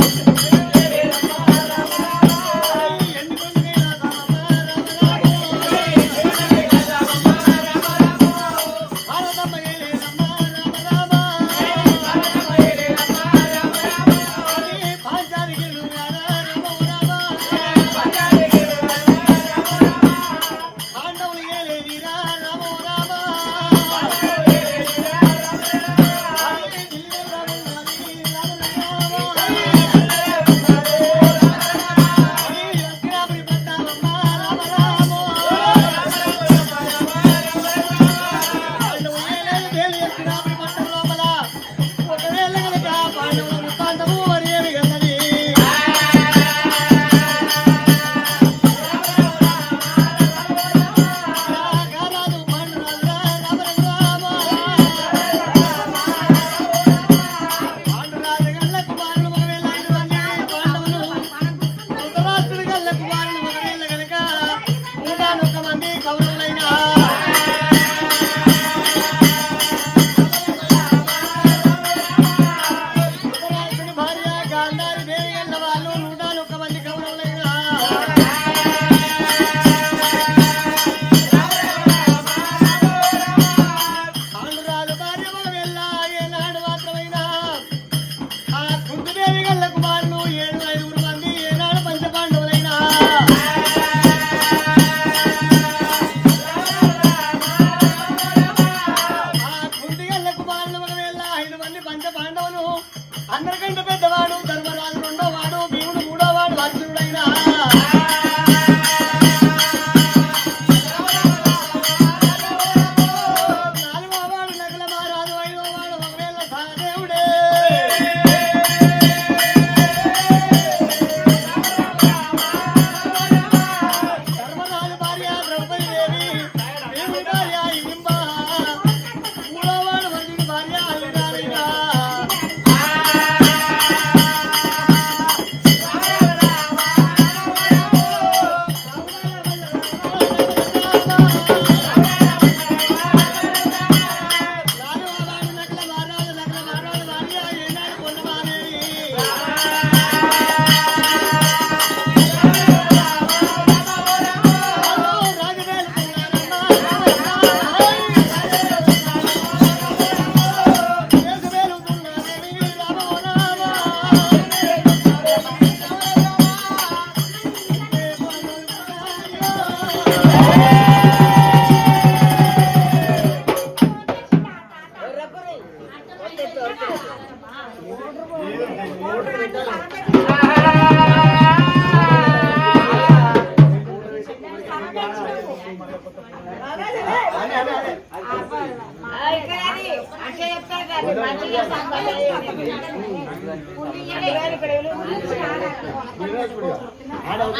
Thank you.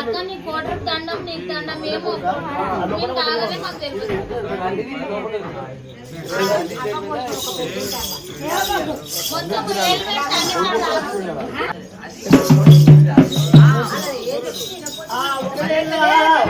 అక్క నీ కోటకు దండం నీకు దండం ఏమో మేము తాగలే మాకు తెలుసు కొంచెం ఏళ్ళు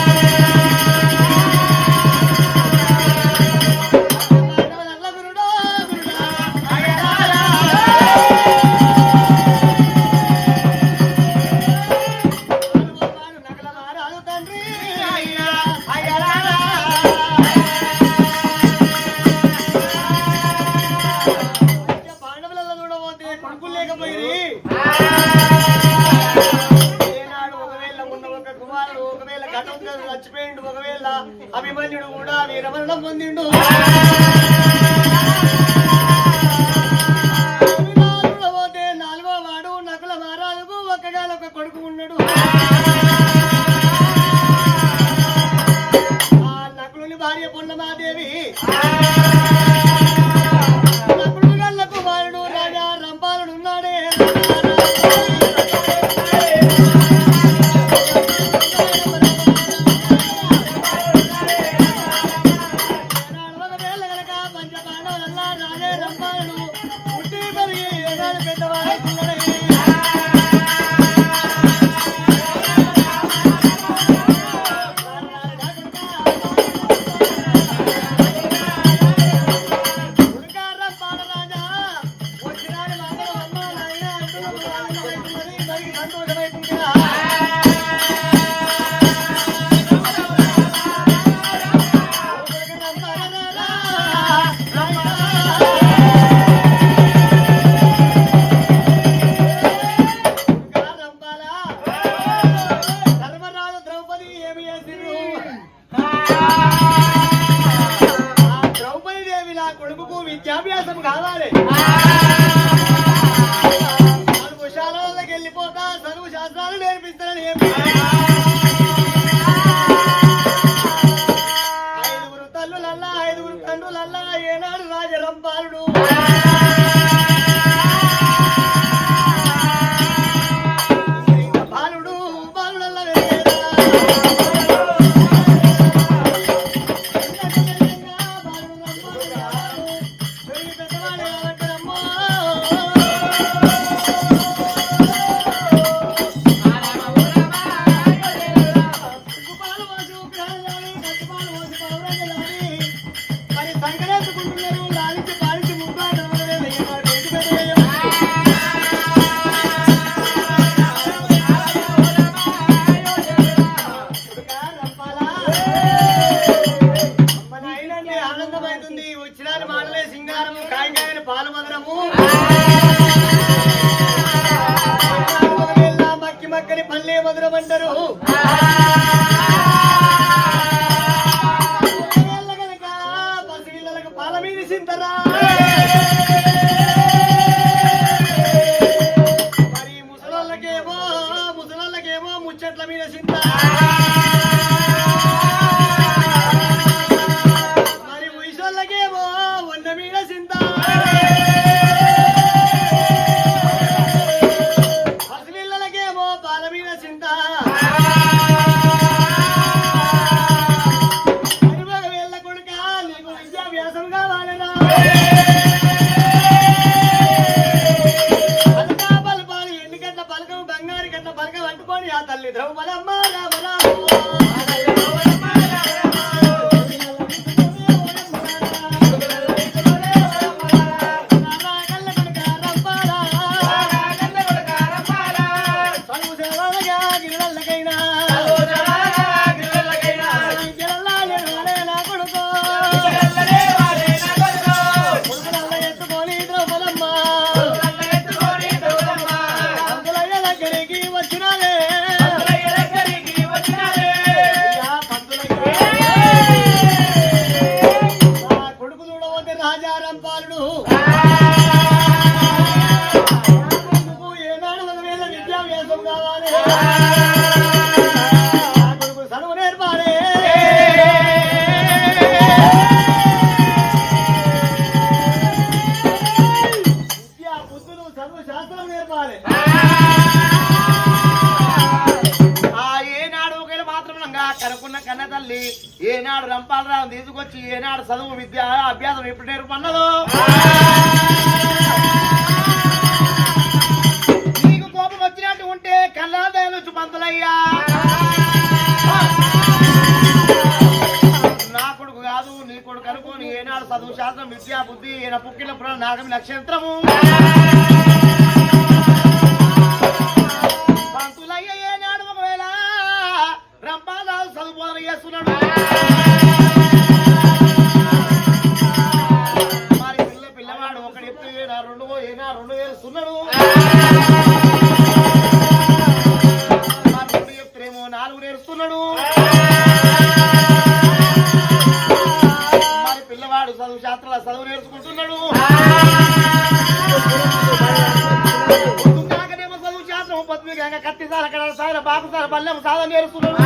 లేకపోయి కుమారుడు ఒకవేళ ఘటన చచ్చిపోయిండు ఒకవేళ అభిమన్యుడు కూడా వీరమరణం పొందిండు. నాలుగో వాడు నకుల మహారాజుకు ఒక కొడుకు ఉన్నాడు. ఆ నకులుని భార్య పొన్నమాదేవి. శాస్త్రాలు ఏం రాజారాం పాలుడు. కన్న తల్లి ఏనాడు రంపాలరావు తీసుకొచ్చి ఏనాడు చదువు విద్య అభ్యాసం ఎప్పుడు నేర్పన్నదో? నీకు కోపం వచ్చినట్టు ఉంటే కళ్ళాదేలు పంతులయ్యా. నా కొడుకు కాదు నీ కొడుకు అనుకోని ఏనాడు చదువు శాస్త్రం విద్యా బుద్ధి ఈయన పుట్టినప్పుడు నాగమి నక్షత్రము. చేస్తున్నాడు. మరి పిల్ల పిల్లవాడు ఒకటి ఎత్తు ఏడా రెండు ఏనా రెండు వేలు సున్నాడు. రెండు నాలుగు నేర్చుకున్నాడు మరి పిల్లవాడు చదువు శాస్త్రాల చదువు నేర్చుకుంటున్నాడు. పొద్దున్నాకనేమో చదువు శాస్త్రం పద్మికంగా కత్తి సార్ అక్కడ సార్ బాకు సార్ బల్లెం సాధన నేర్చుకున్నాడు.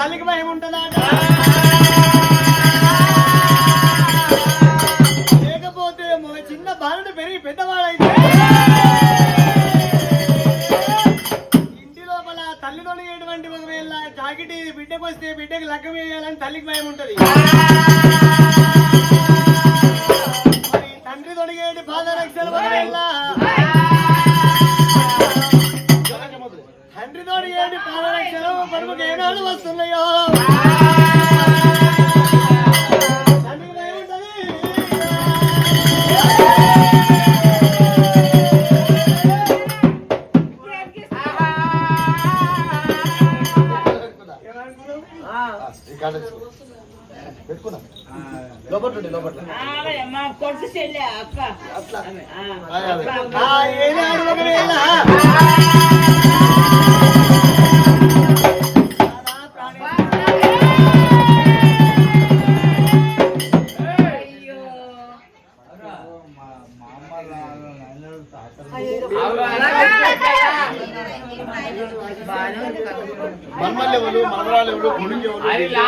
తల్లికి భయం ఉంటుందా? లేకపోతే ఒక చిన్న బాలుడు పెరిగి పెద్దవాడైతే ఇంటి లోపల తల్లితోని ఎటువంటి ఒకవేళ జాకెట్ బిడ్డకు వస్తే బిడ్డకి లగ్గం వేయాలని తల్లికి భయం ఉంటుంది. గార్డెన్స్ పెట్టుకున్నాం. లోపట్ల లోపట్ల కొడుకు చెల్లె అక్క. అట్లా. Ahora, మనమల్లి ఎవరు మనవరాలు ఎవరు గుడికి ఎవరు లేదు